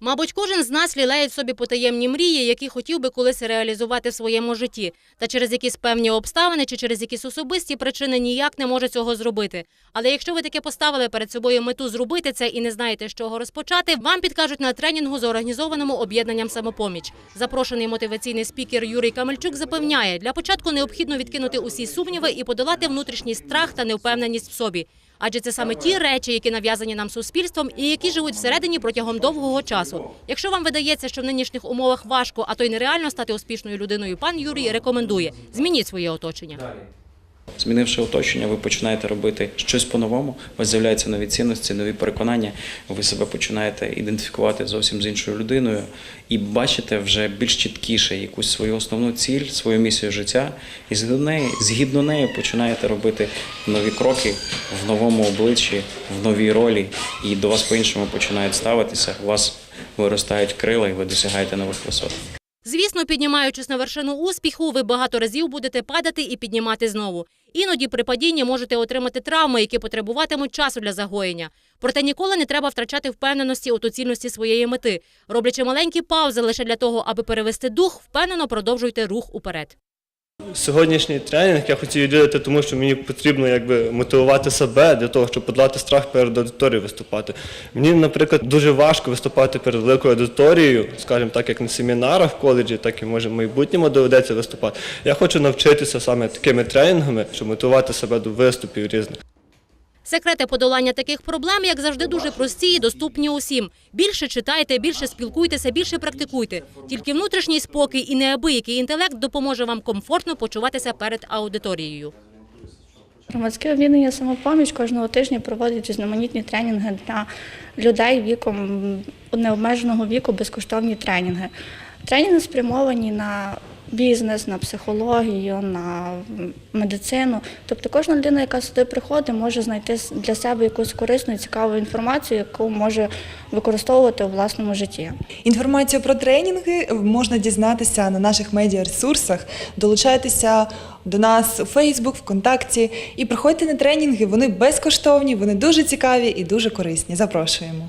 Мабуть, кожен з нас лілеє собі потаємні мрії, які хотів би колись реалізувати в своєму житті, та через якісь певні обставини чи через якісь особисті причини ніяк не може цього зробити. Але якщо ви таки поставили перед собою мету зробити це і не знаєте, з чого розпочати, вам підкажуть на тренінгу, зорганізованому об'єднанням самопоміч. Запрошений мотиваційний спікер Юрій Камельчук запевняє, для початку необхідно відкинути усі сумніви і подолати внутрішній страх та невпевненість в собі. Адже це саме ті речі, які нав'язані нам суспільством і які живуть всередині протягом довгого часу. Якщо вам видається, що в нинішніх умовах важко, а то й нереально стати успішною людиною, пан Юрій рекомендує змініть своє оточення. Змінивши оточення, ви починаєте робити щось по-новому, у вас з'являються нові цінності, нові переконання. Ви себе починаєте ідентифікувати зовсім з іншою людиною і бачите вже більш чіткіше якусь свою основну ціль, свою місію життя, і згідно неї, починаєте робити нові кроки в новому обличчі, в новій ролі, і до вас по-іншому починають ставитися. У вас виростають крила, і ви досягаєте нових висот. Звісно, піднімаючись на вершину успіху, ви багато разів будете падати і піднімати знову. Іноді при падінні можете отримати травми, які потребуватимуть часу для загоєння. Проте ніколи не треба втрачати впевненості у доцільності своєї мети. Роблячи маленькі паузи лише для того, аби перевести дух, впевнено продовжуйте рух уперед. Сьогоднішній тренінг я хотів відвідати, тому що мені потрібно якби мотивувати себе для того, щоб подолати страх перед аудиторією виступати. Мені, наприклад, дуже важко виступати перед великою аудиторією, скажімо так, як на семінарах в коледжі, так і може в майбутньому доведеться виступати. Я хочу навчитися саме такими тренінгами, щоб мотивувати себе до виступів різних. Секрети подолання таких проблем, як завжди, дуже прості і доступні усім. Більше читайте, більше спілкуйтеся, більше практикуйте. Тільки внутрішній спокій і неабиякий інтелект допоможе вам комфортно почуватися перед аудиторією. Громадське об'єднання самопоміч кожного тижня проводить різноманітні тренінги для людей віком необмеженого віку, безкоштовні тренінги. Тренінги спрямовані на бізнес, на психологію, на медицину. Тобто кожна людина, яка сюди приходить, може знайти для себе якусь корисну і цікаву інформацію, яку може використовувати у власному житті. Інформацію про тренінги можна дізнатися на наших медіаресурсах. Долучайтеся до нас у Фейсбук, ВКонтакті і приходьте на тренінги. Вони безкоштовні, вони дуже цікаві і дуже корисні. Запрошуємо.